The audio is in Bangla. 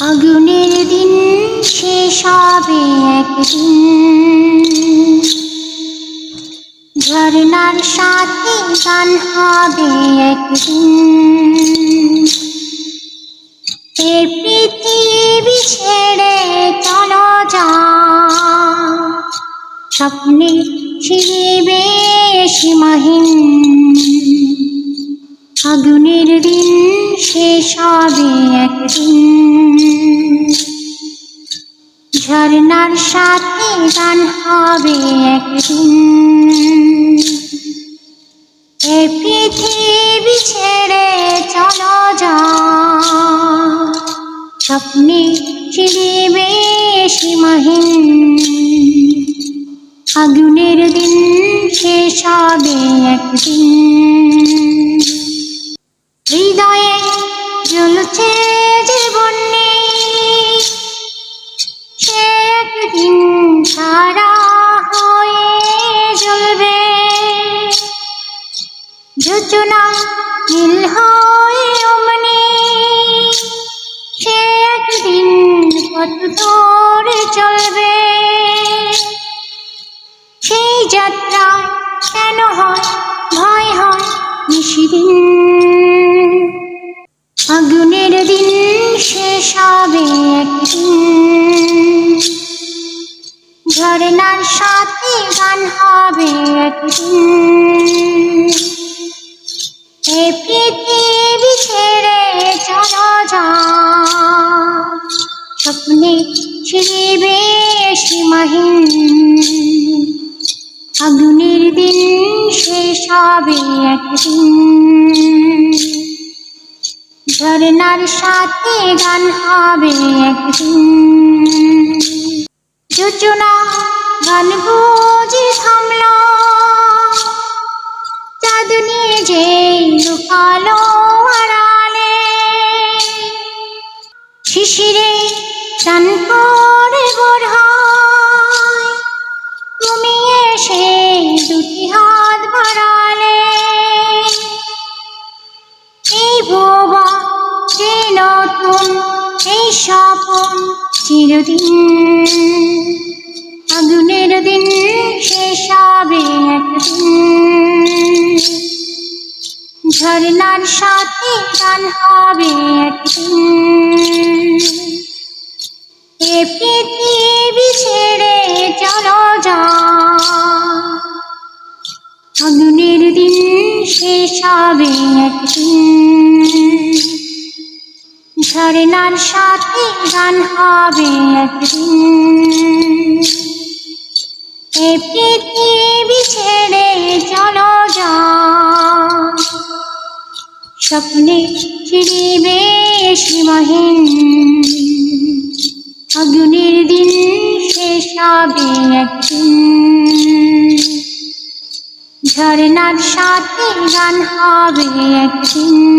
আগুনের দিন শেষ হবে একদিন। ঝর্ণার সাথে গান হবে একদিন। এ পৃথিবী ছেড়ে চলো যা। স্বপ্নে ছিড়বে সীমাহীন। আগুনের দিন শেষ হবে একদিন। ঝর্ণার সাথে গান হবে একদিন। এ পৃথিবী ছেড়ে চলো যা। স্বপ্নে চিরিবে সীমাহীন আগুনের দিন জ্বলছে জীবন নেই। সে একদিন সারা হয়ে জ্বলবে। যোচনা নীল হয়ে অমনি। সে একদিন পথ ধরে চলবে। সেই যাত্রায় কেন হয়? ভয় হয় নিশিদিন। শেষ হবে একদিন ঝর্ণার সাথে গান হবে একদিন এ পৃথিবী ছেড়ে চলো যা। স্বপ্নে ছিড়বে সীমাহীন আগুনের দিন শেষ হবে একদিন। ঝর্ণার সাথে গান হবে একদিন। গান বুঝে থামল। চাঁদ নিয়ে যে লুকালো আড়ালে। শিশিরে চান করে বোধহয় এই স্বপন চিরদিন, আগুনের দিন শেষ হবে একদিন। ঝর্ণার সাথে গান হবে একদিন। এ পৃথিবী ছেড়ে চলো যা আগুনের দিন শেষ হবে একদিন। ঝর্ণার সাথে গান হবে একদিন। এ পৃথিবী ছেড়ে চলো যা স্বপ্নে চিরিবে সীমাহীন আগুনের দিন শেষ হবে একদিন। ঝর্ণার সাথে গান হবে একদিন।